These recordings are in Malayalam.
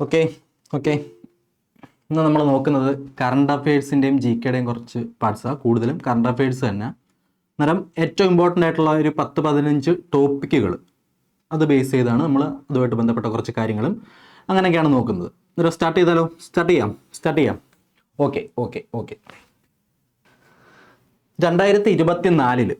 ഓക്കെ ഓക്കെ ഇന്ന് നമ്മൾ നോക്കുന്നത് കറണ്ട് അഫയേഴ്സിന്റെയും ജി കെയുടെയും കുറച്ച് പാർട്സാണ് കൂടുതലും കറണ്ട് അഫയേഴ്സ് തന്നെ. അന്നേരം ഏറ്റവും ഇമ്പോർട്ടന്റ് ആയിട്ടുള്ള ഒരു പത്ത് പതിനഞ്ച് ടോപ്പിക്കുകൾ അത് ബേസ് ചെയ്താണ് നമ്മൾ അതുമായിട്ട് ബന്ധപ്പെട്ട കുറച്ച് കാര്യങ്ങളും അങ്ങനെയൊക്കെയാണ് നോക്കുന്നത്. അന്നേരം സ്റ്റാർട്ട് ചെയ്താലോ? സ്റ്റാർട്ട് ചെയ്യാം. സ്റ്റാർട്ട് ചെയ്യാം. ഓക്കെ ഓക്കെ ഓക്കെ രണ്ടായിരത്തി ഇരുപത്തി നാലിൽ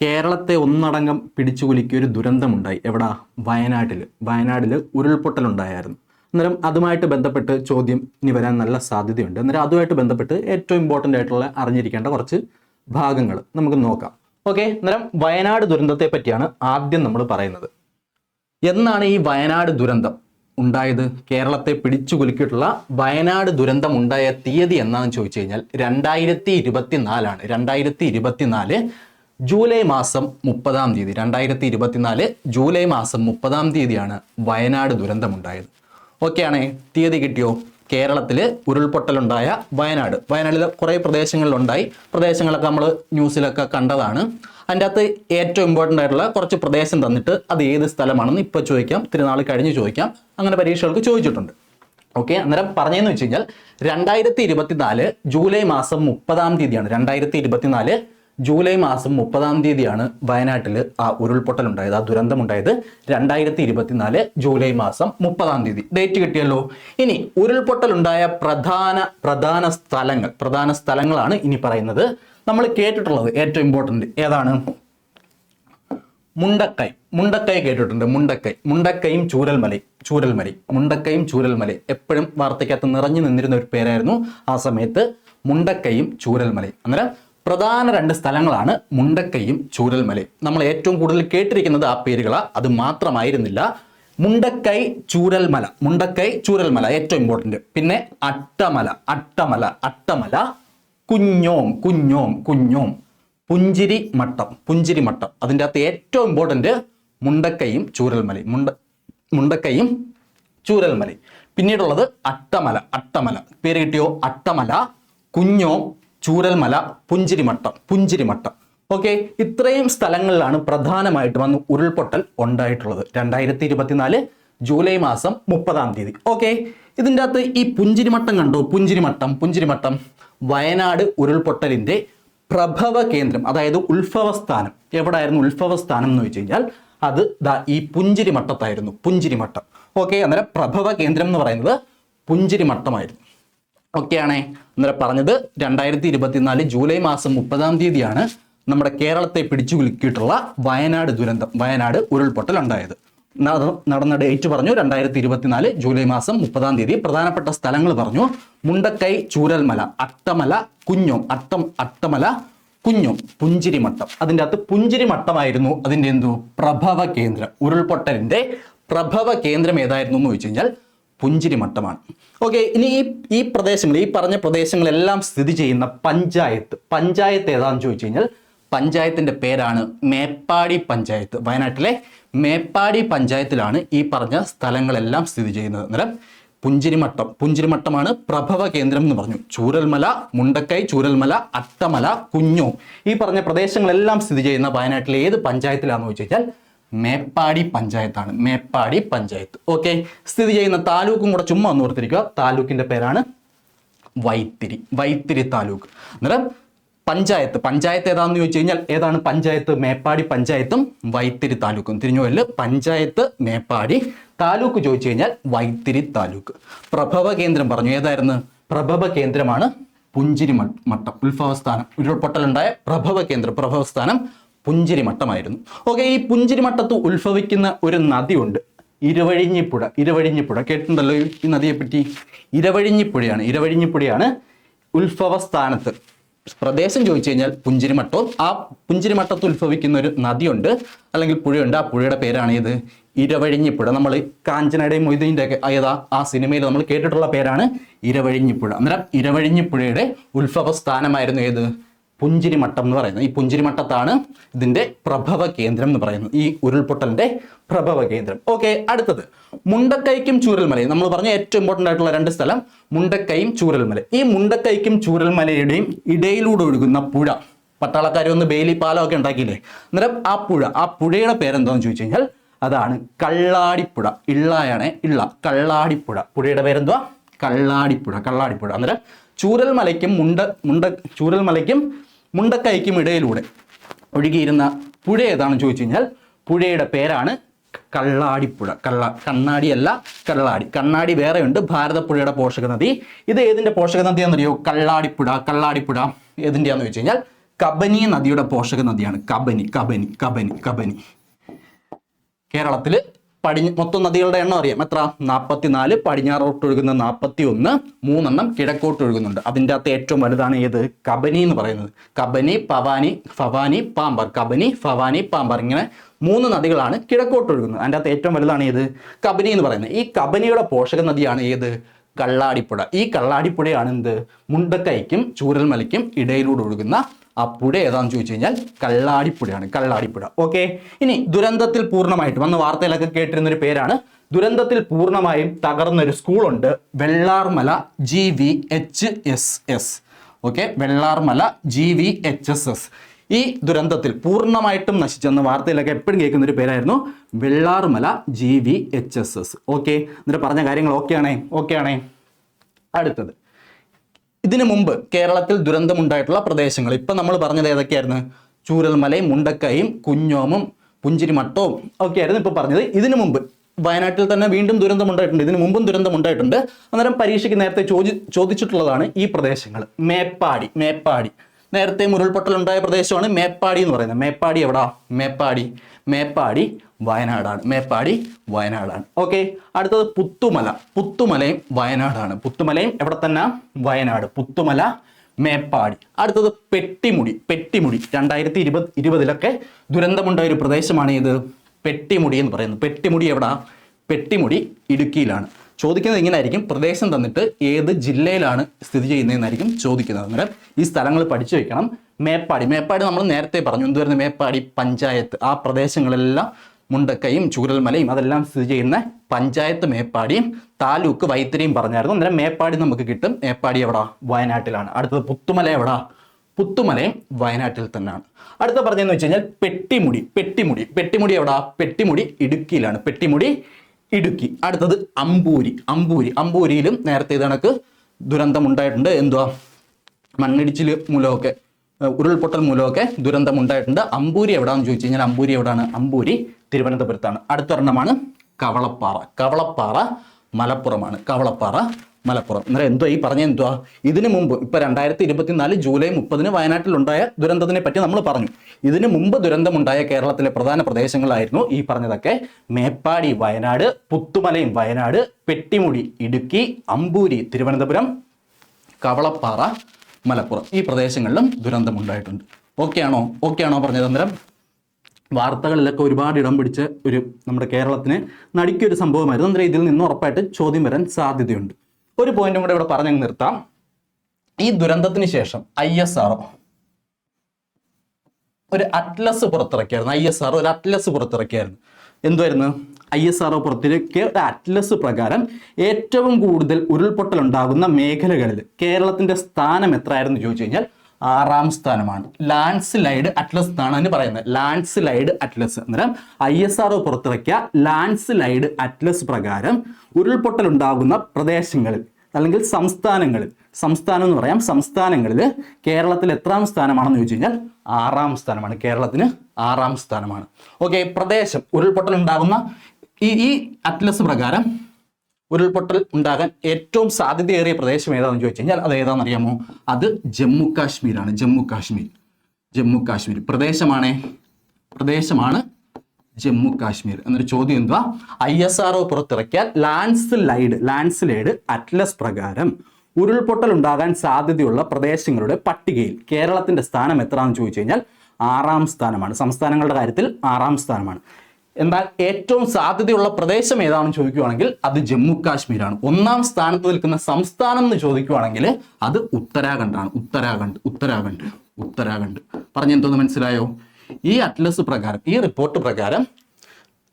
കേരളത്തെ ഒന്നടങ്കം പിടിച്ചു ഒരു ദുരന്തമുണ്ടായി. എവിടെ? വയനാട്ടിൽ വയനാട്ടിൽ ഉരുൾപൊട്ടലുണ്ടായിരുന്നു. അന്നേരം അതുമായിട്ട് ബന്ധപ്പെട്ട് ചോദ്യം ഇനി വരാൻ നല്ല സാധ്യതയുണ്ട്. അന്നേരം അതുമായിട്ട് ബന്ധപ്പെട്ട് ഏറ്റവും ഇമ്പോർട്ടന്റ് ആയിട്ടുള്ള അറിഞ്ഞിരിക്കേണ്ട കുറച്ച് ഭാഗങ്ങൾ നമുക്ക് നോക്കാം. ഓക്കെ അന്നേരം വയനാട് ദുരന്തത്തെ പറ്റിയാണ് ആദ്യം നമ്മൾ പറയുന്നത്. എന്നാണ് ഈ വയനാട് ദുരന്തം ഉണ്ടായത്? കേരളത്തെ പിടിച്ചു കുലുക്കിയിട്ടുള്ള വയനാട് ദുരന്തം ഉണ്ടായ തീയതി എന്നാണെന്ന് ചോദിച്ചു കഴിഞ്ഞാൽ രണ്ടായിരത്തി ഇരുപത്തിനാലാണ് രണ്ടായിരത്തി ഇരുപത്തിനാല് ജൂലൈ മാസം മുപ്പതാം തീയതി. രണ്ടായിരത്തി ഇരുപത്തിനാല് ജൂലൈ മാസം മുപ്പതാം തീയതിയാണ് വയനാട് ദുരന്തമുണ്ടായത് ഓക്കെയാണേ തീയതി കിട്ടിയോ? കേരളത്തിൽ ഉരുൾപൊട്ടലുണ്ടായ വയനാട്. വയനാട്ടിൽ കുറേ പ്രദേശങ്ങളിലുണ്ടായി. പ്രദേശങ്ങളൊക്കെ നമ്മൾ ന്യൂസിലൊക്കെ കണ്ടതാണ്. അതിന്റെ അകത്ത് ഏറ്റവും ഇമ്പോർട്ടന്റ് ആയിട്ടുള്ള കുറച്ച് പ്രദേശം തന്നിട്ട് അത് ഏത് സ്ഥലമാണെന്ന് ഇപ്പോൾ ചോദിക്കാം. തിരുനാൾ കഴിഞ്ഞ് ചോദിക്കാം. അങ്ങനെ പരീക്ഷകൾക്ക് ചോദിച്ചിട്ടുണ്ട്. ഓക്കെ അന്നേരം പറഞ്ഞതെന്ന് വെച്ച് കഴിഞ്ഞാൽ രണ്ടായിരത്തി ഇരുപത്തിനാല് ജൂലൈ മാസം മുപ്പതാം തീയതിയാണ്. രണ്ടായിരത്തി ഇരുപത്തിനാല് ജൂലൈ മാസം മുപ്പതാം തീയതിയാണ് വയനാട്ടിൽ ആ ഉരുൾപൊട്ടൽ ഉണ്ടായത് ആ ദുരന്തമുണ്ടായത്. രണ്ടായിരത്തി ഇരുപത്തിനാല് ജൂലൈ മാസം മുപ്പതാം തീയതി. ഡേറ്റ് കിട്ടിയല്ലോ. ഇനി ഉരുൾപൊട്ടൽ ഉണ്ടായ പ്രധാന പ്രധാന സ്ഥലങ്ങൾ പ്രധാന സ്ഥലങ്ങളാണ് ഇനി പറയുന്നത്. നമ്മൾ കേട്ടിട്ടുള്ളത് ഏറ്റവും ഇമ്പോർട്ടന്റ് ഏതാണ്? മുണ്ടക്കൈ. മുണ്ടക്കൈ കേട്ടിട്ടുണ്ട്. മുണ്ടക്കൈ. മുണ്ടക്കൈയും ചൂരൽമലയും ചൂരൽമലയും. മുണ്ടക്കൈയും ചൂരൽമലയും. എപ്പോഴും വാർത്തയ്ക്കകത്ത് നിറഞ്ഞു നിന്നിരുന്ന ഒരു പേരായിരുന്നു ആ സമയത്ത് മുണ്ടക്കൈയും ചൂരൽമലയും. അന്നേരം പ്രധാന രണ്ട് സ്ഥലങ്ങളാണ് മുണ്ടക്കയും ചൂരൽമലയും. നമ്മൾ ഏറ്റവും കൂടുതൽ കേട്ടിരിക്കുന്നത് ആ പേരുകളാ. അത് മാത്രമായിരുന്നില്ല. മുണ്ടക്കൈ ചൂരൽമല. മുണ്ടക്കൈ ചൂരൽമല ഏറ്റവും ഇമ്പോർട്ടന്റ് പിന്നെ അട്ടമല അട്ടമല അട്ടമല കുഞ്ഞോം കുഞ്ഞോം കുഞ്ഞോം. പുഞ്ചിരി മട്ടം പുഞ്ചിരി മട്ടം. അതിന്റെ അകത്ത് ഏറ്റവും ഇമ്പോർട്ടന്റ് മുണ്ടക്കയും ചൂരൽമലയും. മുണ്ട മുണ്ടക്കയും ചൂരൽമലയും. പിന്നീടുള്ളത് അട്ടമല അട്ടമല. പേര് കിട്ടിയോ? അട്ടമല കുഞ്ഞോം ചൂരൽമല പുഞ്ചിരിമട്ടം പുഞ്ചിരിമട്ടം. ഓക്കെ ഇത്രയും സ്ഥലങ്ങളിലാണ് പ്രധാനമായിട്ടും അന്ന് ഉരുൾപൊട്ടൽ ഉണ്ടായിട്ടുള്ളത്. രണ്ടായിരത്തി ഇരുപത്തിനാല് ജൂലൈ മാസം മുപ്പതാം തീയതി. ഓക്കെ ഇതിന്റെ അകത്ത് ഈ പുഞ്ചിരിമട്ടം കണ്ടോ? പുഞ്ചിരിമട്ടം പുഞ്ചിരിമട്ടം. വയനാട് ഉരുൾപൊട്ടലിന്റെ പ്രഭവ കേന്ദ്രം അതായത് ഉത്ഭവസ്ഥാനം. എവിടായിരുന്നു ഉത്ഭവസ്ഥാനം എന്ന് വെച്ച് കഴിഞ്ഞാൽ അത് ദാ ഈ പുഞ്ചിരിമട്ടത്തായിരുന്നു. പുഞ്ചിരിമട്ടം. ഓക്കെ അന്നേരം പ്രഭവ കേന്ദ്രം എന്ന് പറയുന്നത് പുഞ്ചിരിമട്ടമായിരുന്നു. ഒക്കെയാണേ അന്നേരം പറഞ്ഞത്. രണ്ടായിരത്തി ഇരുപത്തിനാല് ജൂലൈ മാസം മുപ്പതാം തീയതിയാണ് നമ്മുടെ കേരളത്തെ പിടിച്ചു കുലുക്കിയിട്ടുള്ള വയനാട് ദുരന്തം വയനാട് ഉരുൾപൊട്ടൽ ഉണ്ടായത് നടന്ന ഡേറ്റ് പറഞ്ഞു. രണ്ടായിരത്തി ഇരുപത്തിനാല് ജൂലൈ മാസം മുപ്പതാം തീയതി പ്രധാനപ്പെട്ട സ്ഥലങ്ങൾ പറഞ്ഞു. മുണ്ടക്കൈ ചൂരൽമല അട്ടമല കുഞ്ഞോം അട്ടം അട്ടമല കുഞ്ഞോം പുഞ്ചിരിമട്ടം. അതിന്റെ അകത്ത് പുഞ്ചിരിമട്ടമായിരുന്നു അതിന്റെ എന്തോ? പ്രഭവ കേന്ദ്രം ഉരുൾപൊട്ടലിന്റെ പ്രഭവ കേന്ദ്രം ഏതായിരുന്നു എന്ന് ചോദിച്ചു കഴിഞ്ഞാൽ പുഞ്ചിരിമട്ടമാണ് ഓക്കെ ഇനി ഈ ഈ പ്രദേശങ്ങൾ ഈ പറഞ്ഞ പ്രദേശങ്ങളെല്ലാം സ്ഥിതി ചെയ്യുന്ന പഞ്ചായത്ത്. പഞ്ചായത്ത് ഏതാണെന്ന് ചോദിച്ചു കഴിഞ്ഞാൽ പഞ്ചായത്തിന്റെ പേരാണ് മേപ്പാടി പഞ്ചായത്ത്. വയനാട്ടിലെ മേപ്പാടി പഞ്ചായത്തിലാണ് ഈ പറഞ്ഞ സ്ഥലങ്ങളെല്ലാം സ്ഥിതി ചെയ്യുന്നത്. അന്നേരം പുഞ്ചിരിമട്ടം. പുഞ്ചിരിമട്ടമാണ് പ്രഭവ കേന്ദ്രം എന്ന് പറഞ്ഞു. ചൂരൽമല മുണ്ടക്കൈ ചൂരൽമല അട്ടമല കുഞ്ഞു. ഈ പറഞ്ഞ പ്രദേശങ്ങളെല്ലാം സ്ഥിതി ചെയ്യുന്ന വയനാട്ടിലെ ഏത് പഞ്ചായത്തിലാണെന്ന് ചോദിച്ചു കഴിഞ്ഞാൽ മേപ്പാടി പഞ്ചായത്താണ്. മേപ്പാടി പഞ്ചായത്ത്. ഓക്കെ സ്ഥിതി ചെയ്യുന്ന താലൂക്കും കൂടെ ചുമ്മാ ഒന്ന് ഓർത്തിരിക്കുക. താലൂക്കിന്റെ പേരാണ് വൈത്തിരി. വൈത്തിരി താലൂക്ക്. അന്നേരം പഞ്ചായത്ത്. പഞ്ചായത്ത് ഏതാണെന്ന് ചോദിച്ചു കഴിഞ്ഞാൽ ഏതാണ് പഞ്ചായത്ത്? മേപ്പാടി പഞ്ചായത്തും വൈത്തിരി താലൂക്കും. തിരിഞ്ഞുവല്ല പഞ്ചായത്ത് മേപ്പാടി താലൂക്ക് ചോദിച്ചു കഴിഞ്ഞാൽ വൈത്തിരി താലൂക്ക്. പ്രഭവ കേന്ദ്രം പറഞ്ഞു. ഏതായിരുന്നു? പ്രഭവ കേന്ദ്രമാണ് പുഞ്ചിരി മട്ടം. ഉത്ഭവസ്ഥാനം. ഉരുൾപൊട്ടലുണ്ടായ പ്രഭവ കേന്ദ്രം. പ്രഭവസ്ഥാനം പുഞ്ചിരിമട്ടമായിരുന്നു. ഓക്കെ ഈ പുഞ്ചിരിമട്ടത്ത് ഉത്ഭവിക്കുന്ന ഒരു നദിയുണ്ട്. ഇരവഴിഞ്ഞിപ്പുഴ ഇരവഴിഞ്ഞിപ്പുഴ. കേട്ടിട്ടുണ്ടല്ലോ ഈ- നദിയെപ്പറ്റി? ഇരവഴിഞ്ഞിപ്പുഴയാണ്. ഇരവഴിഞ്ഞിപ്പുഴയാണ് ഉത്ഭവസ്ഥാനത്ത്. പ്രദേശം ചോദിച്ചു കഴിഞ്ഞാൽ പുഞ്ചിരിമട്ടവും. ആ പുഞ്ചിരിമട്ടത്ത് ഉത്ഭവിക്കുന്ന ഒരു നദിയുണ്ട്. അല്ലെങ്കിൽ പുഴയുണ്ട്. ആ പുഴയുടെ പേരാണ് ഇത് ഇരവഴിഞ്ഞിപ്പുഴ. നമ്മൾ കാഞ്ചനയുടെയും മൊയ്തീന്റെ ഒക്കെ ഏതാ? ആ സിനിമയിൽ നമ്മൾ കേട്ടിട്ടുള്ള പേരാണ് ഇരവഴിഞ്ഞിപ്പുഴ. അന്നേരം ഇരവഴിഞ്ഞിപ്പുഴയുടെ ഉത്ഭവ സ്ഥാനമായിരുന്നു ഏത്? പുഞ്ചിരിമട്ടം എന്ന് പറയുന്നത്. ഈ പുഞ്ചിരിമട്ടത്താണ് ഇതിന്റെ പ്രഭവ കേന്ദ്രം എന്ന് പറയുന്നത്. ഈ ഉരുൾപൊട്ടലിന്റെ പ്രഭവ കേന്ദ്രം. ഓക്കെ അടുത്തത്. മുണ്ടക്കൈക്കും ചൂരൽമലയും. നമ്മൾ പറഞ്ഞ ഏറ്റവും ഇമ്പോർട്ടന്റ് ആയിട്ടുള്ള രണ്ട് സ്ഥലം മുണ്ടക്കൈയും ചൂരൽമല ഈ മുണ്ടക്കൈക്കും ചൂരൽമലയുടെയും ഇടയിലൂടെ ഒഴുകുന്ന പുഴ. പട്ടാളക്കാർ ഒന്ന് ബെയിലി പാലം ഒക്കെ ഉണ്ടാക്കിയില്ലേ? അന്നേരം ആ പുഴ ആ പുഴയുടെ പേരെന്താണെന്ന് ചോദിച്ചു കഴിഞ്ഞാൽ അതാണ് കള്ളാടിപ്പുഴ. ഇള്ളായാണ് ഇള്ള. കള്ളാടിപ്പുഴ. പുഴയുടെ പേരെന്തുവാ? കള്ളാടിപ്പുഴ. കള്ളാടിപ്പുഴ. അന്നേരം ചൂരൽമലയ്ക്കും മുണ്ട മുണ്ട ചൂരൽമലയ്ക്കും മുണ്ടക്കൈക്കും ഇടയിലൂടെ ഒഴുകിയിരുന്ന പുഴ ഏതാണെന്ന് ചോദിച്ചു കഴിഞ്ഞാൽ പുഴയുടെ പേരാണ് കള്ളാടിപ്പുഴ. കള്ള കണ്ണാടിയല്ല കള്ളാടി. കണ്ണാടി വേറെയുണ്ട്. ഭാരതപ്പുഴയുടെ പോഷക നദി ഇത് ഏതിന്റെ പോഷക നദിയാണെന്നറിയോ കള്ളാടിപ്പുഴ കള്ളാടിപ്പുഴ ഏതിന്റെയാന്ന് ചോദിച്ചു കഴിഞ്ഞാൽ കബനി നദിയുടെ പോഷക നദിയാണ് കബനി കബനി കബനി കബനി. കേരളത്തിൽ പടിഞ്ഞ മൊത്തം നദികളുടെ എണ്ണം അറിയാം. എത്ര? നാൽപ്പത്തിനാല് പടിഞ്ഞാറോട്ട് ഒഴുകുന്ന നാൽപ്പത്തി ഒന്ന് മൂന്നെണ്ണം കിഴക്കോട്ട് ഒഴുകുന്നുണ്ട്. അതിന്റെ അകത്ത് ഏറ്റവും വലുതാണ് ഏത്? കബനി എന്ന് പറയുന്നത്. കബനി പവാനി ഫവാനി പാമ്പർ. കബനി ഫവാനി പാമ്പർ ഇങ്ങനെ മൂന്ന് നദികളാണ് കിഴക്കോട്ട് ഒഴുകുന്നത്. അതിന്റെ അകത്ത് ഏറ്റവും വലുതാണ് ഏത്? കബനി എന്ന് പറയുന്നത്. ഈ കബനിയുടെ പോഷക നദിയാണ് ഏത്? കള്ളാടിപ്പുഴ. ഈ കള്ളാടിപ്പുഴയാണ് എന്ത്? മുണ്ടക്കൈക്കും ചൂരൽമലയ്ക്കും ഇടയിലൂടെ ഒഴുകുന്ന ആ പുഴ ഏതാണെന്ന് ചോദിച്ചു കഴിഞ്ഞാൽ കള്ളാടിപ്പുഴയാണ് കള്ളാടിപ്പുഴ. ഓക്കെ ഇനി ദുരന്തത്തിൽ പൂർണമായിട്ടും അന്ന് വാർത്തയിലൊക്കെ കേട്ടിരുന്ന ഒരു പേരാണ്. ദുരന്തത്തിൽ പൂർണമായും തകർന്നൊരു സ്കൂളുണ്ട് Vellarmala G V H S S okay Vellarmala G V H S S ഈ ദുരന്തത്തിൽ പൂർണമായിട്ടും നശിച്ചെന്ന് വാർത്തയിലൊക്കെ എപ്പോഴും കേൾക്കുന്ന ഒരു പേരായിരുന്നു Vellarmala G V H S S okay എന്നിട്ട് പറഞ്ഞ കാര്യങ്ങൾ ഓക്കെ ആണേ? ആണേ? അടുത്തത്. ഇതിനു മുമ്പ് കേരളത്തിൽ ദുരന്തമുണ്ടായിട്ടുള്ള പ്രദേശങ്ങൾ. ഇപ്പം നമ്മൾ പറഞ്ഞത് ഏതൊക്കെയായിരുന്നു? ചൂരൽമലയും മുണ്ടക്കയും കുഞ്ഞോമും പുഞ്ചിരിമട്ടവും ഒക്കെയായിരുന്നു ഇപ്പോൾ പറഞ്ഞത്. ഇതിനു മുമ്പ് വയനാട്ടിൽ തന്നെ വീണ്ടും ദുരന്തമുണ്ടായിട്ടുണ്ട്. ഇതിനു മുമ്പും ദുരന്തമുണ്ടായിട്ടുണ്ട്. അന്നേരം പരീക്ഷയ്ക്ക് നേരത്തെ ചോദി ചോദിച്ചിട്ടുള്ളതാണ് ഈ പ്രദേശങ്ങൾ. മേപ്പാടി മേപ്പാടി. നേരത്തെ ഉരുൾപൊട്ടലുണ്ടായ പ്രദേശമാണ് മേപ്പാടി എന്ന് പറയുന്നത്. മേപ്പാടി എവിടാ? മേപ്പാടി. മേപ്പാടി വയനാടാണ്. മേപ്പാടി വയനാടാണ്. ഓക്കെ അടുത്തത് പുത്തുമല. പുത്തുമലയും വയനാടാണ്. പുത്തുമലയും എവിടെ തന്നെ? വയനാട്. പുത്തുമല മേപ്പാടി. അടുത്തത് പെട്ടിമുടി. പെട്ടിമുടി. രണ്ടായിരത്തി ഇരുപത് ഇരുപതിലൊക്കെ ദുരന്തമുണ്ടായ ഒരു പ്രദേശമാണ് ഇത്. പെട്ടിമുടി എന്ന് പറയുന്നത് പെട്ടിമുടി എവിടാ? പെട്ടിമുടി ഇടുക്കിയിലാണ്. ചോദിക്കുന്നത് ഇങ്ങനെ ആയിരിക്കും പ്രദേശം തന്നിട്ട് ഏത് ജില്ലയിലാണ് സ്ഥിതി ചെയ്യുന്നതെന്നായിരിക്കും ചോദിക്കുന്നത്. അന്നേരം ഈ സ്ഥലങ്ങൾ പഠിച്ചു വെക്കണം. മേപ്പാടി. മേപ്പാടി നമ്മൾ നേരത്തെ പറഞ്ഞു. എന്തുവരുന്നത് മേപ്പാടി? പഞ്ചായത്ത്. ആ പ്രദേശങ്ങളെല്ലാം മുണ്ടക്കയും ചൂരൽമലയും അതെല്ലാം സ്ഥിതി ചെയ്യുന്ന പഞ്ചായത്ത് മേപ്പാടിയും താലൂക്ക് വൈത്തിരിയും പറഞ്ഞായിരുന്നു. അന്നേരം മേപ്പാടി നമുക്ക് കിട്ടും. മേപ്പാടി എവിടാ? വയനാട്ടിലാണ്. അടുത്തത് പുത്തുമല എവിടാ? പുത്തുമലയും വയനാട്ടിൽ തന്നെയാണ്. അടുത്ത പറഞ്ഞതെന്ന് വെച്ച് കഴിഞ്ഞാൽ പെട്ടിമുടി പെട്ടിമുടി. പെട്ടിമുടി എവിടാ? പെട്ടിമുടി ഇടുക്കിയിലാണ്. പെട്ടിമുടി ഇടുക്കി. അടുത്തത് അമ്പൂരി അമ്പൂരി. അമ്പൂരിയിലും നേരത്തെ ഇത് കണക്ക് ദുരന്തം ഉണ്ടായിട്ടുണ്ട് എന്തുവാ? മണ്ണിടിച്ചിൽ മൂലമൊക്കെ ഉരുൾപൊട്ടൽ മൂലമൊക്കെ ദുരന്തം ഉണ്ടായിട്ടുണ്ട് അമ്പൂരി എവിടാന്ന് ചോദിച്ചു കഴിഞ്ഞാൽ അമ്പൂരി എവിടാണ്? അമ്പൂരി തിരുവനന്തപുരത്താണ്. അടുത്തൊരെണ്ണമാണ് കവളപ്പാറ. കവളപ്പാറ മലപ്പുറമാണ്. കവളപ്പാറ മലപ്പുറം. എന്നാൽ എന്തോ ഈ പറഞ്ഞ എന്തുവാ ഇതിനു മുമ്പ് ഇപ്പൊ രണ്ടായിരത്തി ഇരുപത്തിനാല് ജൂലൈ മുപ്പതിന് വയനാട്ടിലുണ്ടായ ദുരന്തത്തിനെ പറ്റി നമ്മൾ പറഞ്ഞു. ഇതിനു മുമ്പ് ദുരന്തമുണ്ടായ കേരളത്തിലെ പ്രധാന പ്രദേശങ്ങളായിരുന്നു ഈ പറഞ്ഞതൊക്കെ. മേപ്പാടി വയനാട് പുത്തുമലയും വയനാട് പെട്ടിമുടി ഇടുക്കി അമ്പൂരി തിരുവനന്തപുരം കവളപ്പാറ മലപ്പുറം. ഈ പ്രദേശങ്ങളിലും ദുരന്തമുണ്ടായിട്ടുണ്ട്. ഓക്കെ ആണോ ഓക്കെ ആണോ പറഞ്ഞത് അന്നേരം? വാർത്തകളിലൊക്കെ ഒരുപാട് ഇടം പിടിച്ച ഒരു നമ്മുടെ കേരളത്തിന് നടിക്കൊരു സംഭവമായിരുന്നു. അന്നേരം ഇതിൽ നിന്ന് ഉറപ്പായിട്ട് ചോദ്യം വരാൻ സാധ്യതയുണ്ട്. ഒരു പോയിന്റും കൂടെ ഇവിടെ പറഞ്ഞു നിർത്താം. ഈ ദുരന്തത്തിന് ശേഷം ഐ എസ് ആർ ഒരു അറ്റ്ലസ് പുറത്തിറക്കിയായിരുന്നു. ഐ എസ് ആർ ഒരു അറ്റ്ലസ് പുറത്തിറക്കിയായിരുന്നു. എന്തുവായിരുന്നു? ഐ എസ് ആർ പുറത്തിറക്കിയ ഒരു അറ്റ്ലസ് പ്രകാരം ഏറ്റവും കൂടുതൽ ഉരുൾപൊട്ടൽ ഉണ്ടാകുന്ന മേഖലകളിൽ കേരളത്തിന്റെ സ്ഥാനം എത്രയായിരുന്നു ചോദിച്ചു കഴിഞ്ഞാൽ ആറാം സ്ഥാനമാണ്. ലാൻഡ് സ്ലൈഡ് അറ്റ്ലസ് എന്നാണ് അതിന് പറയുന്നത്. ലാൻഡ് സ്ലൈഡ് അറ്റ്ലസ് അന്നേരം ഐ എസ് ആർ പുറത്തിറക്കിയ ലാൻഡ് സ്ലൈഡ് അറ്റ്ലസ് പ്രകാരം ഉരുൾപൊട്ടൽ ഉണ്ടാകുന്ന പ്രദേശങ്ങളിൽ അല്ലെങ്കിൽ സംസ്ഥാനങ്ങളിൽ സംസ്ഥാനം എന്ന് പറയാം സംസ്ഥാനങ്ങളിൽ കേരളത്തിൽ എത്രാം സ്ഥാനമാണെന്ന് ചോദിച്ചു കഴിഞ്ഞാൽ ആറാം സ്ഥാനമാണ്. കേരളത്തിന് ആറാം സ്ഥാനമാണ്. ഓക്കെ പ്രദേശം ഉരുൾപൊട്ടൽ ഉണ്ടാകുന്ന ഈ ഈ അറ്റ്ലസ് പ്രകാരം ഉരുൾപൊട്ടൽ ഉണ്ടാകാൻ ഏറ്റവും സാധ്യതയേറിയ പ്രദേശം ഏതാണെന്ന് ചോദിച്ചു കഴിഞ്ഞാൽ അത് ഏതാണെന്ന് അറിയാമോ അത് ജമ്മു കാശ്മീരാണ് ജമ്മു കാശ്മീർ. ജമ്മു കാശ്മീർ പ്രദേശമാണേ. പ്രദേശമാണ് ജമ്മു കാശ്മീർ. എന്നൊരു ചോദ്യം എന്തുവാ? ഐ എസ് ആർ ഒ പുറത്തിറക്കിയാൽ landslide landslide atlas പ്രകാരം ഉരുൾപൊട്ടൽ ഉണ്ടാകാൻ സാധ്യതയുള്ള പ്രദേശങ്ങളുടെ പട്ടികയിൽ കേരളത്തിന്റെ സ്ഥാനം എത്രയാണെന്ന് ചോദിച്ചു കഴിഞ്ഞാൽ ആറാം സ്ഥാനമാണ്. സംസ്ഥാനങ്ങളുടെ കാര്യത്തിൽ ആറാം സ്ഥാനമാണ്. എന്നാൽ ഏറ്റവും സാധ്യതയുള്ള പ്രദേശം ഏതാണെന്ന് ചോദിക്കുവാണെങ്കിൽ അത് ജമ്മു കാശ്മീരാണ്. ഒന്നാം സ്ഥാനത്ത് നിൽക്കുന്ന സംസ്ഥാനം എന്ന് ചോദിക്കുവാണെങ്കിൽ അത് ഉത്തരാഖണ്ഡാണ്. ഉത്തരാഖണ്ഡ് ഉത്തരാഖണ്ഡ് ഉത്തരാഖണ്ഡ്. പറഞ്ഞെന്തോന്ന് മനസ്സിലായോ? ഈ അറ്റ്ലസ് പ്രകാരം ഈ റിപ്പോർട്ട് പ്രകാരം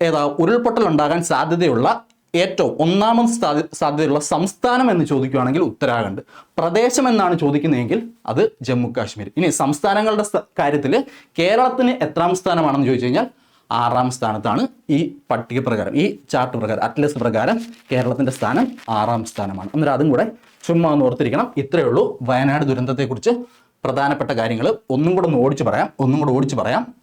ഏതാ ഉരുൾപൊട്ടൽ ഉണ്ടാകാൻ സാധ്യതയുള്ള ഏറ്റവും ഒന്നാമത് സാധ്യതയുള്ള സംസ്ഥാനം എന്ന് ചോദിക്കുകയാണെങ്കിൽ ഉത്തരാഖണ്ഡ്. പ്രദേശം എന്നാണ് ചോദിക്കുന്നതെങ്കിൽ അത് ജമ്മു കാശ്മീർ. ഇനി സംസ്ഥാനങ്ങളുടെ കാര്യത്തിൽ കേരളത്തിന് എത്രാം സ്ഥാനമാണെന്ന് ചോദിച്ചു കഴിഞ്ഞാൽ ആറാം സ്ഥാനത്താണ് ഈ പട്ടിക പ്രകാരം ഈ ചാർട്ട് പ്രകാരം അറ്റ്ലസ് പ്രകാരം കേരളത്തിന്റെ സ്ഥാനം ആറാം സ്ഥാനമാണ്. അന്നേരം അതും കൂടെ ചുമ്മാ ഒന്ന് ഓർത്തിരിക്കണം. ഇത്രയേ ഉള്ളൂ. വയനാട് ദുരന്തത്തെക്കുറിച്ച് പ്രധാനപ്പെട്ട കാര്യങ്ങൾ ഒന്നും കൂടെ ഒന്ന് ഓടിച്ചു പറയാം. ഒന്നും കൂടെ ഓടിച്ചു പറയാം.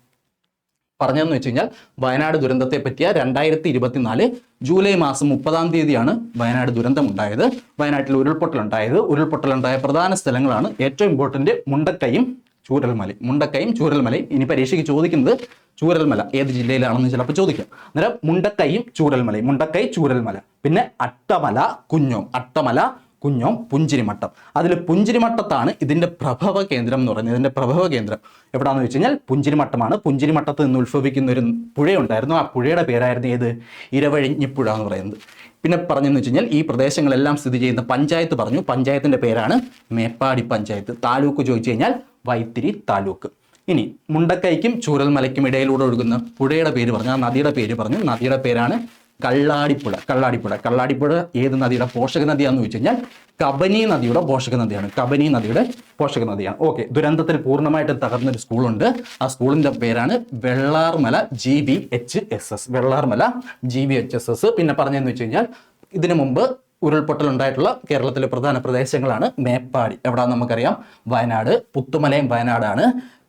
പറഞ്ഞതെന്ന് വെച്ച് കഴിഞ്ഞാൽ വയനാട് ദുരന്തത്തെ പറ്റിയ രണ്ടായിരത്തി ഇരുപത്തിനാല് ജൂലൈ മാസം മുപ്പതാം തീയതിയാണ് വയനാട് ദുരന്തം ഉണ്ടായത് വയനാട്ടിൽ ഉരുൾപൊട്ടൽ ഉണ്ടായ പ്രധാന സ്ഥലങ്ങളാണ് ഏറ്റവും ഇമ്പോർട്ടന്റ് മുണ്ടക്കൈയും ചൂരൽമലയും മുണ്ടക്കയും ചൂരൽമലയും ഇനി പരീക്ഷയ്ക്ക് ചോദിക്കുന്നത് ചൂരൽമല. ഏത് ജില്ലയിലാണെന്ന് ചിലപ്പോൾ ചോദിക്കാം. അന്നേരം മുണ്ടക്കയും ചൂരൽമലയും മുണ്ടക്കൈ ചൂരൽമല. പിന്നെ അട്ടമല കുഞ്ഞോം. അട്ടമല കുഞ്ഞോം പുഞ്ചിരിമട്ടം. അതിൽ പുഞ്ചിരിമട്ടത്താണ് ഇതിന്റെ പ്രഭവ കേന്ദ്രം എന്ന് പറയുന്നത്. ഇതിന്റെ പ്രഭവ കേന്ദ്രം എവിടാന്ന് വെച്ച് കഴിഞ്ഞാൽ പുഞ്ചിരിമട്ടമാണ്. പുഞ്ചിരിമട്ടത്ത് നിന്ന് ഉത്ഭവിക്കുന്ന ഒരു പുഴയുണ്ടായിരുന്നു. ആ പുഴയുടെ പേരായിരുന്നു ഏത്? ഇരവഴിഞ്ഞിപ്പുഴ എന്ന് പറയുന്നത്. പിന്നെ പറഞ്ഞെന്ന് വെച്ച് കഴിഞ്ഞാൽ ഈ പ്രദേശങ്ങളെല്ലാം സ്ഥിതി ചെയ്യുന്ന പഞ്ചായത്ത് പറഞ്ഞു. പഞ്ചായത്തിന്റെ പേരാണ് മേപ്പാടി പഞ്ചായത്ത്. താലൂക്ക് ചോദിച്ചു കഴിഞ്ഞാൽ വൈത്തിരി താലൂക്ക്. ഇനി മുണ്ടക്കൈക്കും ചൂരൽമലയ്ക്കും ഇടയിലൂടെ ഒഴുകുന്ന പുഴയുടെ പേര് പറഞ്ഞു ആ നദിയുടെ പേര് പറഞ്ഞു. നദിയുടെ പേരാണ് കള്ളാടിപ്പുഴ കള്ളാടിപ്പുഴ കള്ളാടിപ്പുഴ ഏത് നദിയുടെ പോഷക നദിയാണെന്ന് ചോദിച്ചു കഴിഞ്ഞാൽ കബനി നദിയുടെ പോഷക നദിയാണ്. കബനി നദിയുടെ പോഷക നദിയാണ്. ഓക്കെ ദുരന്തത്തിൽ പൂർണമായിട്ടും തകർന്നൊരു സ്കൂളുണ്ട്. ആ സ്കൂളിന്റെ പേരാണ് Vellarmala G B H S S Vellarmala G B H S S പിന്നെ പറഞ്ഞതെന്ന് വെച്ച് കഴിഞ്ഞാൽ ഇതിനു മുമ്പ് ഉരുൾപൊട്ടൽ ഉണ്ടായിട്ടുള്ള കേരളത്തിലെ പ്രധാന പ്രദേശങ്ങളാണ് മേപ്പാടി. എവിടെ നമുക്കറിയാം? വയനാട് പുത്തുമലയും വയനാടാണ്.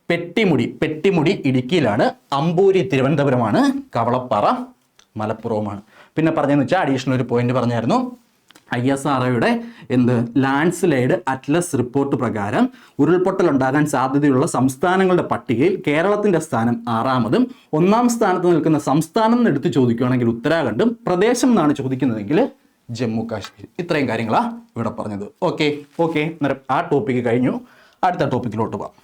പെട്ടിമുടി പെട്ടിമുടി ഇടുക്കിയിലാണ്. അമ്പൂരി തിരുവനന്തപുരമാണ്. കവളപ്പാറ മലപ്പുറവുമാണ്. പിന്നെ പറഞ്ഞതെന്ന് വെച്ചാൽ അഡീഷണൽ ഒരു പോയിന്റ് പറഞ്ഞായിരുന്നു. ഐ എസ് ആർ ഒയുടെ എന്ത് ലാൻഡ് സ്ലൈഡ് അറ്റ്ലസ് റിപ്പോർട്ട് പ്രകാരം ഉരുൾപൊട്ടൽ ഉണ്ടാകാൻ സാധ്യതയുള്ള സംസ്ഥാനങ്ങളുടെ പട്ടികയിൽ കേരളത്തിന്റെ സ്ഥാനം ആറാമതും ഒന്നാം സ്ഥാനത്ത് നിൽക്കുന്ന സംസ്ഥാനം എന്ന് എടുത്ത് ചോദിക്കുകയാണെങ്കിൽ ഉത്തരാഖണ്ഡും പ്രദേശം എന്നാണ് ചോദിക്കുന്നതെങ്കിൽ ജമ്മു കാശ്മീർ ഇത്രയും കാര്യങ്ങളാണ് ഇവിടെ പറഞ്ഞത്. ഓക്കെ ഓക്കെ അന്നേരം ആ ടോപ്പിക്ക് കഴിഞ്ഞു. അടുത്ത ടോപ്പിക്കിലോട്ട് പോവാം.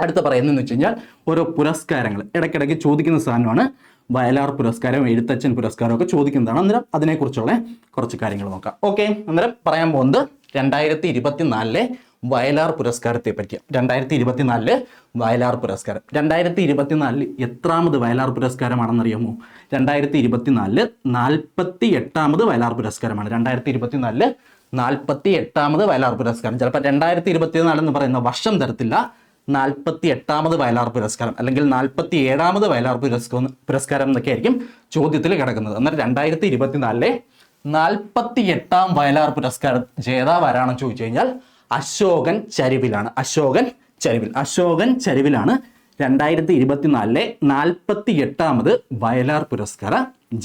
അടുത്ത പറയുന്നതെന്ന് വെച്ച് കഴിഞ്ഞാൽ ഓരോ പുരസ്കാരങ്ങൾ ഇടയ്ക്കിടയ്ക്ക് ചോദിക്കുന്ന സാധനമാണ് വയലാർ പുരസ്കാരം എഴുത്തച്ഛൻ പുരസ്കാരം ഒക്കെ ചോദിക്കുന്നതാണ്. അന്നേരം അതിനെക്കുറിച്ചുള്ള കുറച്ച് കാര്യങ്ങൾ നോക്കാം. ഓക്കെ അന്നേരം പറയാൻ പോകുന്നത് രണ്ടായിരത്തി ഇരുപത്തിനാലിലെ വയലാർ പുരസ്കാരത്തെ പറ്റി രണ്ടായിരത്തി ഇരുപത്തിനാലിൽ വയലാർ പുരസ്കാരം. രണ്ടായിരത്തി ഇരുപത്തിനാലിൽ എത്രാമത് വയലാർ പുരസ്കാരമാണെന്നറിയാമോ? രണ്ടായിരത്തി ഇരുപത്തിനാലിൽ നാൽപ്പത്തി എട്ടാമത് വയലാർ പുരസ്കാരമാണ്. രണ്ടായിരത്തി ഇരുപത്തിനാലിൽ നാൽപ്പത്തി എട്ടാമത് വയലാർ പുരസ്കാരം. ചിലപ്പോൾ രണ്ടായിരത്തി ഇരുപത്തിനാല് എന്ന് പറയുന്ന വർഷം തരത്തില്ല. നാൽപ്പത്തി എട്ടാമത് വയലാർ പുരസ്കാരം അല്ലെങ്കിൽ നാൽപ്പത്തി ഏഴാമത് വയലാർ പുരസ്കാരം പുരസ്കാരം എന്നൊക്കെ ആയിരിക്കും ചോദ്യത്തിൽ കിടക്കുന്നത്. എന്നാൽ രണ്ടായിരത്തി ഇരുപത്തിനാലിലെ നാൽപ്പത്തി എട്ടാം വയലാർ പുരസ്കാരം ജേതാവ് ആരാണെന്ന് ചോദിച്ചു കഴിഞ്ഞാൽ അശോകൻ ചരിവിലാണ്. അശോകൻ ചരിവിൽ. അശോകൻ ചരിവിലാണ് രണ്ടായിരത്തി ഇരുപത്തിനാലിലെ നാൽപ്പത്തി എട്ടാമത് വയലാർ പുരസ്കാര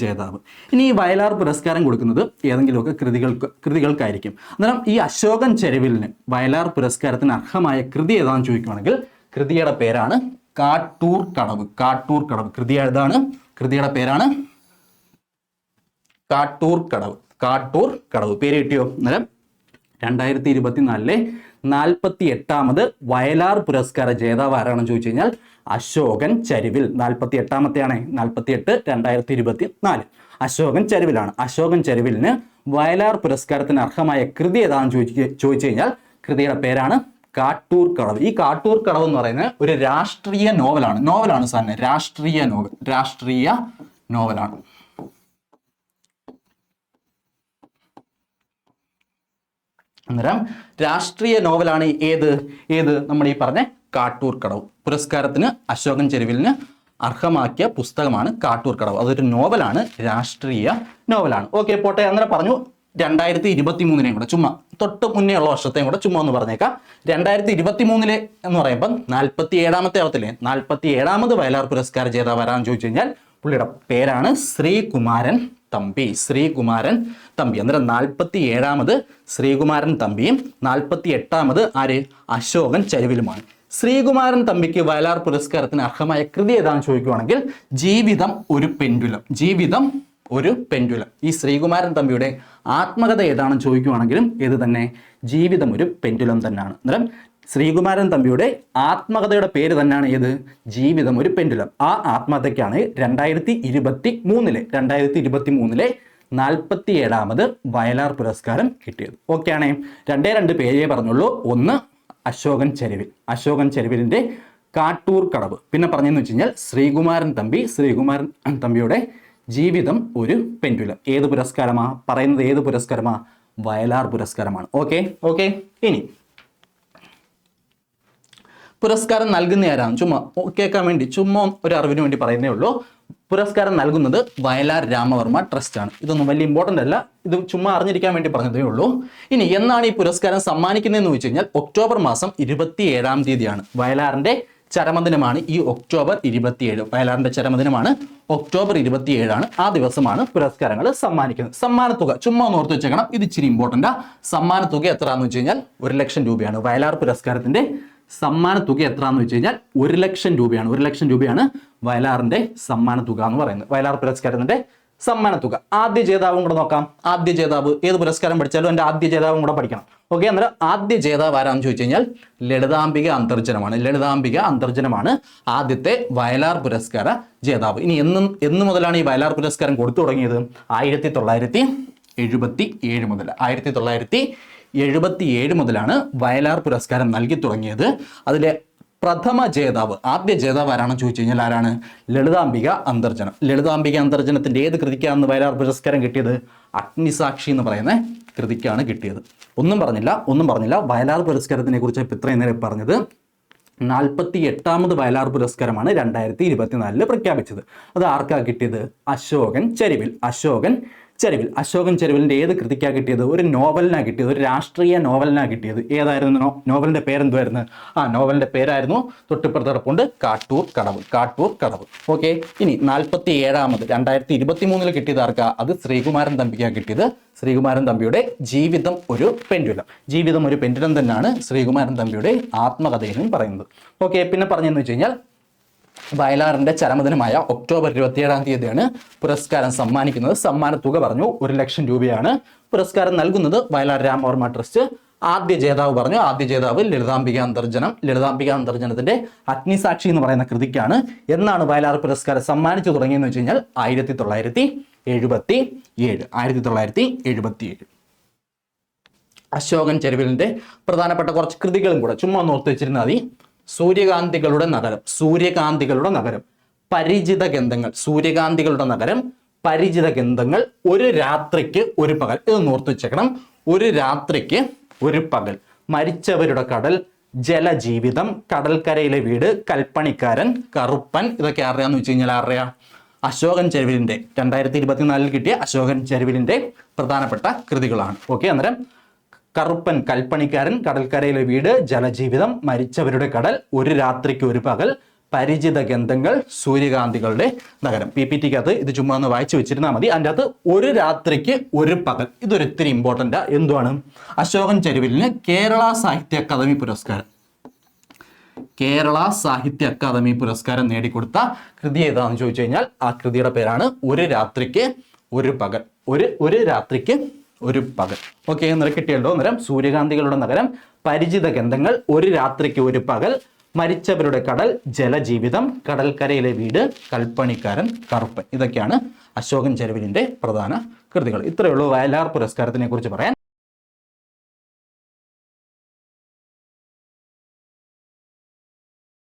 ജേതാവ്. ഇനി ഈ വയലാർ പുരസ്കാരം കൊടുക്കുന്നത് ഏതെങ്കിലുമൊക്കെ കൃതികൾക്ക് കൃതികൾക്കായിരിക്കും. അന്നേരം ഈ അശോകൻ ചെരുവിലിന് വയലാർ പുരസ്കാരത്തിന് അർഹമായ കൃതി ഏതാണെന്ന് ചോദിക്കുകയാണെങ്കിൽ കൃതിയുടെ പേരാണ് കാട്ടൂർ കടവ് കാട്ടൂർ കടവ്. കൃതി ഏതാണ്? കൃതിയുടെ പേരാണ് കാട്ടൂർ കടവ് കാട്ടൂർ കടവ്. പേര് കിട്ടിയോ? അന്നേരം രണ്ടായിരത്തി ഇരുപത്തിനാലിലെ നാൽപ്പത്തി എട്ടാമത് വയലാർ പുരസ്കാര ജേതാവ് ആരാണെന്ന് ചോദിച്ചു കഴിഞ്ഞാൽ അശോകൻ ചരിവിൽ നാൽപ്പത്തി എട്ടാമത്തെയാണ് നാൽപ്പത്തി എട്ട് രണ്ടായിരത്തി ഇരുപത്തി നാല് അശോകൻ ചരിവിലാണ്. അശോകൻ ചരിവിലിന് വയലാർ പുരസ്കാരത്തിന് അർഹമായ കൃതി ഏതാണെന്ന് ചോദിച്ചു ചോദിച്ചു കഴിഞ്ഞാൽ കൃതിയുടെ പേരാണ് കാട്ടൂർ കടവ് ഈ കാട്ടൂർ കടവ് എന്ന് പറയുന്നത് ഒരു രാഷ്ട്രീയ നോവലാണ്. നോവലാണ് സാറിന്. രാഷ്ട്രീയ നോവൽ രാഷ്ട്രീയ നോവലാണ്. അന്നേരം രാഷ്ട്രീയ നോവലാണ് ഏത്? ഏത്? നമ്മൾ ഈ പറഞ്ഞ കാട്ടൂർ കടവ് പുരസ്കാരത്തിന് അശോകൻ ചെരുവിലിന് അർഹമാക്കിയ പുസ്തകമാണ് കാട്ടൂർ കടവ് അതൊരു നോവലാണ് രാഷ്ട്രീയ നോവലാണ്. ഓക്കെ പോട്ടെ അങ്ങനെ പറഞ്ഞു. രണ്ടായിരത്തി ഇരുപത്തി മൂന്നിനെയും കൂടെ ചുമ്മാ തൊട്ട് മുന്നേ ഉള്ള വർഷത്തെയും കൂടെ ചുമ്മാ ഒന്ന് പറഞ്ഞേക്കാം. രണ്ടായിരത്തി ഇരുപത്തി മൂന്നിലെ എന്ന് പറയുമ്പോൾ നാൽപ്പത്തി ഏഴാമത്തെ അവത്തിലെ നാൽപ്പത്തി ഏഴാമത് വയലാർ പുരസ്കാര ജേതാവ് ആരാന്ന് ചോദിച്ചു കഴിഞ്ഞാൽ പുള്ളിയുടെ പേരാണ് ശ്രീകുമാരൻ തമ്പി. ശ്രീകുമാരൻ തമ്പി. അന്നേരം നാൽപ്പത്തി ഏഴാമത് ശ്രീകുമാരൻ തമ്പിയും നാൽപ്പത്തി എട്ടാമത് ആര്? അശോകൻ ചരുവിലുമാണ്. ശ്രീകുമാരൻ തമ്പിക്ക് വയലാർ പുരസ്കാരത്തിന് അർഹമായ കൃതി ഏതാണെന്ന് ചോദിക്കുവാണെങ്കിൽ ജീവിതം ഒരു പെൻഡുലം. ജീവിതം ഒരു പെൻഡുലം. ഈ ശ്രീകുമാരൻ തമ്പിയുടെ ആത്മകഥ ഏതാണെന്ന് ചോദിക്കുവാണെങ്കിലും ഏത് തന്നെ ജീവിതം ഒരു പെൻഡുലം തന്നെയാണ്. അന്നേരം ശ്രീകുമാരൻ തമ്പിയുടെ ആത്മകഥയുടെ പേര് തന്നെയാണ് ഏത്? ജീവിതം ഒരു പെൻഡുലം. ആ ആത്മകഥയ്ക്കാണ് രണ്ടായിരത്തി ഇരുപത്തി മൂന്നിലെ രണ്ടായിരത്തി ഇരുപത്തി മൂന്നിലെ നാൽപ്പത്തി ഏഴാമത് വയലാർ പുരസ്കാരം കിട്ടിയത്. ഓക്കെ ആണേ രണ്ടേ രണ്ട് പേരേ പറഞ്ഞുള്ളൂ. ഒന്ന് അശോകൻ ചെരുവിൽ. അശോകൻ ചെരുവിലിന്റെ കാട്ടൂർ കടവ്. പിന്നെ പറഞ്ഞെന്ന് വെച്ച് കഴിഞ്ഞാൽ ശ്രീകുമാരൻ തമ്പി. ശ്രീകുമാരൻ തമ്പിയുടെ ജീവിതം ഒരു പെൻഡുലം ഏത് പുരസ്കാരമാ? പറയുന്നത് ഏത് പുരസ്കാരമാ? വയലാർ പുരസ്കാരമാണ്. ഓക്കെ? ഓക്കെ. ഇനി. പുരസ്കാരം നൽകുന്ന ആരാണ് ചുമ്മാ കേൾക്കാൻ വേണ്ടി ചുമ്മാ ഒരു അറിവിന് വേണ്ടി പറയുന്നേ ഉള്ളൂ. പുരസ്കാരം നൽകുന്നത് വയലാർ രാമവർമ്മ ട്രസ്റ്റ് ആണ്. ഇതൊന്നും വലിയ ഇമ്പോർട്ടന്റ് അല്ല. ഇത് ചുമ്മാ അറിഞ്ഞിരിക്കാൻ വേണ്ടി പറഞ്ഞതേ ഉള്ളൂ. ഇനി എന്നാണ് ഈ പുരസ്കാരം സമ്മാനിക്കുന്നതെന്ന് ചോദിച്ചു കഴിഞ്ഞാൽ ഒക്ടോബർ മാസം ഇരുപത്തി ഏഴാം തീയതിയാണ്. വയലാറിന്റെ ചരമദിനമാണ് ഈ ഒക്ടോബർ ഇരുപത്തിയേഴ്. വയലാറിന്റെ ചരമദിനമാണ് ഒക്ടോബർ ഇരുപത്തിയേഴാണ്. ആ ദിവസമാണ് പുരസ്കാരങ്ങൾ സമ്മാനിക്കുന്നത്. സമ്മാനത്തുക ചുമ്മാ ഓർത്ത് വെച്ചേക്കണം. ഇത് ഇച്ചിരി ഇമ്പോർട്ടന്റാണ് സമ്മാനത്തുക എത്രയാണെന്ന് വെച്ച് കഴിഞ്ഞാൽ ഒരു ലക്ഷം രൂപയാണ്. വയലാർ പുരസ്കാരത്തിന്റെ സമ്മാന തുക എത്രയാണെന്ന് വെച്ച് കഴിഞ്ഞാൽ ഒരു ലക്ഷം രൂപയാണ്. ഒരു ലക്ഷം രൂപയാണ് വയലാറിന്റെ സമ്മാന തുക എന്ന് പറയുന്നത്. വയലാർ പുരസ്കാരത്തിന്റെ സമ്മാന തുക ആദ്യ ജേതാവും കൂടെ നോക്കാം. ആദ്യ ജേതാവ് ഏത് പുരസ്കാരം പഠിച്ചാലും എന്റെ ആദ്യ ജേതാവും കൂടെ പഠിക്കണം. ഓക്കെ അന്നേരം ആദ്യ ജേതാവ് ആരാന്ന് ചോദിച്ചു കഴിഞ്ഞാൽ ലളിതാംബിക അന്തർജനമാണ് ലളിതാംബിക അന്തർജനമാണ് ആദ്യത്തെ വയലാർ പുരസ്കാര ജേതാവ്. ഇനി എന്നും എന്ന് മുതലാണ് ഈ വയലാർ പുരസ്കാരം കൊടുത്തു തുടങ്ങിയത്? ആയിരത്തി തൊള്ളായിരത്തി എഴുപത്തി ഏഴ് മുതൽ. ആയിരത്തി തൊള്ളായിരത്തി എഴുപത്തി ഏഴ് മുതലാണ് വയലാർ പുരസ്കാരം നൽകി തുടങ്ങിയത്. അതിലെ പ്രഥമ ജേതാവ് ആദ്യ ജേതാവ് ആരാണെന്ന് ചോദിച്ചു കഴിഞ്ഞാൽ ആരാണ്? ലളിതാംബിക അന്തർജനം. ലളിതാംബിക അന്തർജനത്തിന്റെ ഏത് കൃതിക്കാണെന്ന് വയലാർ പുരസ്കാരം കിട്ടിയത്? അഗ്നിസാക്ഷി എന്ന് പറയുന്ന കൃതിക്കാണ് കിട്ടിയത്. ഒന്നും പറഞ്ഞില്ല ഒന്നും പറഞ്ഞില്ല. വയലാർ പുരസ്കാരത്തിനെ കുറിച്ച് ഇത്രയും നേരം പറഞ്ഞത് നാൽപ്പത്തി എട്ടാമത് വയലാർ പുരസ്കാരമാണ് രണ്ടായിരത്തി ഇരുപത്തിനാലിൽ പ്രഖ്യാപിച്ചത്. അത് ആർക്കാ കിട്ടിയത്? അശോകൻ ചരിവിൽ. അശോകൻ ചരിവിൽ അശോകൻ ചെരുവിലിന്റെ ഏത് കൃതിക്കാണ് കിട്ടിയത്? ഒരു നോവലിനാണ് കിട്ടിയത് ഒരു രാഷ്ട്രീയ നോവലിനാണ് കിട്ടിയത്. ഏതായിരുന്നു നോ- നോവലിന്റെ പേരെന്തുമായിരുന്നു ആ നോവലിന്റെ പേരായിരുന്നു തൊട്ടിപ്പുറത്തടപ്പുണ്ട് കാട്ടൂർ കടവ് കാട്ടൂർ കടവ്. ഓക്കെ ഇനി നാൽപ്പത്തി ഏഴാമത് രണ്ടായിരത്തി ഇരുപത്തി മൂന്നിൽ കിട്ടിയത് ആർക്കാ? അത് ശ്രീകുമാരൻ തമ്പിക്കാണ് കിട്ടിയത്. ശ്രീകുമാരൻ തമ്പിയുടെ ജീവിതം ഒരു പെൻഡുലം. ജീവിതം ഒരു പെൻഡുലം തന്നെയാണ് ശ്രീകുമാരൻ തമ്പിയുടെ ആത്മകഥയിലും പറയുന്നത്. ഓക്കെ പിന്നെ പറഞ്ഞെന്ന് വെച്ച് കഴിഞ്ഞാൽ വയലാറിന്റെ ചരമദിനമായ ഒക്ടോബർ ഇരുപത്തിയേഴാം തീയതിയാണ് പുരസ്കാരം സമ്മാനിക്കുന്നത്. സമ്മാന തുക പറഞ്ഞു ഒരു ലക്ഷം രൂപയാണ്. പുരസ്കാരം നൽകുന്നത് വയലാർ രാമവർമ്മ ട്രസ്റ്റ്. ആദ്യ ജേതാവ് പറഞ്ഞു ആദ്യ ജേതാവ് ലളിതാംബിക അന്തർജനം. ലളിതാംബിക അന്തർജനത്തിന്റെ അഗ്നിസാക്ഷി എന്ന് പറയുന്ന കൃതിക്കാണ്. എന്നാണ് വയലാർ പുരസ്കാരം സമ്മാനിച്ചു തുടങ്ങിയെന്ന് വെച്ച് കഴിഞ്ഞാൽ ആയിരത്തി തൊള്ളായിരത്തി എഴുപത്തി ഏഴ് ആയിരത്തി തൊള്ളായിരത്തി എഴുപത്തി ഏഴ് അശോകൻ ചെരുവിലിന്റെ പ്രധാനപ്പെട്ട കുറച്ച് കൃതികളും കൂടെ ചുമ്മാ ഒന്ന് ഓർത്ത് വെച്ചിരുന്നാൽ മതി. സൂര്യകാന്തികളുടെ നഗരം സൂര്യകാന്തികളുടെ നഗരം പരിചിത ഗന്ധങ്ങൾ സൂര്യകാന്തികളുടെ നഗരം പരിചിത ഗന്ധങ്ങൾ ഒരു രാത്രിക്ക് ഒരു പകൽ. ഇത് നോർത്ത് വെച്ചേക്കണം. ഒരു രാത്രിക്ക് ഒരു പകൽ. മരിച്ചവരുടെ കടൽ ജലജീവിതം കടൽക്കരയിലെ വീട് കൽപ്പണിക്കാരൻ കറുപ്പൻ ഇതൊക്കെ അറിയാന്ന് വെച്ച് കഴിഞ്ഞാൽ ആരുടെയാ? അശോകൻ ചെരുവിലിന്റെ രണ്ടായിരത്തി ഇരുപത്തിനാലിൽ കിട്ടിയ അശോകൻ ചെരുവിലിന്റെ പ്രധാനപ്പെട്ട കൃതികളാണ്. ഓക്കെ അന്നേരം കറുപ്പൻ കൽപ്പണിക്കാരൻ കടൽക്കരയിലെ വീട് ജലജീവിതം മരിച്ചവരുടെ കടൽ ഒരു രാത്രിക്ക് ഒരു പകൽ പരിചിത ഗന്ധങ്ങൾ സൂര്യകാന്തികളുടെ നഗരം. പി പി ടിക്കകത്ത് ഇത് ചുമ്മാ ഒന്ന് വായിച്ചു വെച്ചിരുന്നാൽ മതി. അതിന്റെ അകത്ത് ഒരു രാത്രിക്ക് ഒരു പകൽ. ഇതൊരു ഇത്തിരി ഇമ്പോർട്ടന്റ് എന്തുവാണ്? അശോകൻ ചെരുവിലിന് കേരള സാഹിത്യ അക്കാദമി പുരസ്കാരം. കേരള സാഹിത്യ അക്കാദമി പുരസ്കാരം നേടിക്കൊടുത്ത കൃതി ഏതാണെന്ന് ചോദിച്ചു കഴിഞ്ഞാൽ ആ കൃതിയുടെ പേരാണ് ഒരു രാത്രിക്ക് ഒരു പകൽ. ഒരു ഒരു രാത്രിക്ക് ഒരു പകൽ. ഓക്കെ എന്നൊരു കിട്ടിയല്ലോ. അന്നേരം സൂര്യകാന്തികളുടെ നഗരം പരിചിത ഗന്ധങ്ങൾ ഒരു രാത്രിക്ക് ഒരു പകൽ മരിച്ചവരുടെ കടൽ ജലജീവിതം കടൽക്കരയിലെ വീട് കൽപ്പണിക്കാരൻ കറുപ്പൻ ഇതൊക്കെയാണ് അശോകൻ ചെരുവിലിന്റെ പ്രധാന കൃതികൾ. ഇത്രയുള്ളൂ വയലാർ പുരസ്കാരത്തിനെ കുറിച്ച് പറയാൻ.